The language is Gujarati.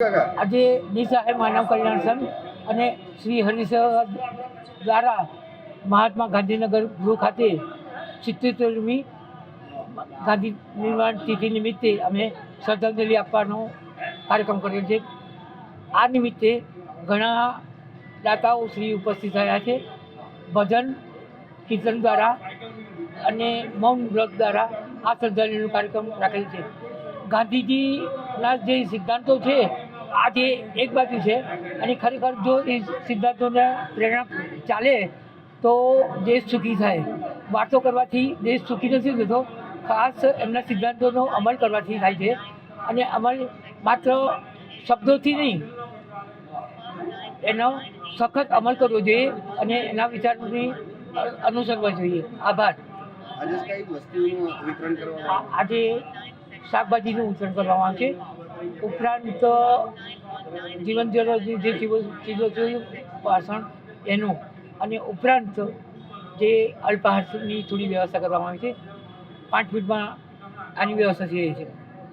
આજે નિશાહે માનવ કલ્યાણ સંઘ અને શ્રી હરીશ દ્વારા મહાત્મા ગાંધીનગર ગૃહ ખાતે સિત્તેરમી ગાંધી નિર્માણ તિથિ નિમિત્તે અમે શ્રદ્ધાંજલિ આપવાનો કાર્યક્રમ કર્યો છે. આ નિમિત્તે ઘણા દાતાઓ શ્રી ઉપસ્થિત થયા છે. ભજન કીર્તન દ્વારા અને મૌન વ્રત દ્વારા આ શ્રદ્ધાંજલિનો કાર્યક્રમ રાખેલ છે. ગાંધીજીના જે સિદ્ધાંતો છે આજે એક બાજુ છે અને ખરેખર જો એ સિદ્ધાંતોને પ્રેરણા ચાલે તો દેશ સુખી થાય. વાતો કરવાથી દેશ સુખી નથી થતો ખાસ એમના સિદ્ધાંતોનો અમલ કરવાથી થાય છે. અને અમલ માત્ર શબ્દોથી નહીં એનો સખત અમલ કરવો જોઈએ અને એના વિચારોની અનુસરવા જોઈએ. આભાર. આજે શાકભાજીનું વિતરણ કરવામાં આવશે ઉપરાંત જીવન જરૂરી જે ચીજો વાસણ, એનું. અને ઉપરાંત, જે અલ્પાહારની થોડી વ્યવસ્થા કરવામાં આવી છે. પાંચ મિનિટમાં આની વ્યવસ્થા થઈ રહી છે.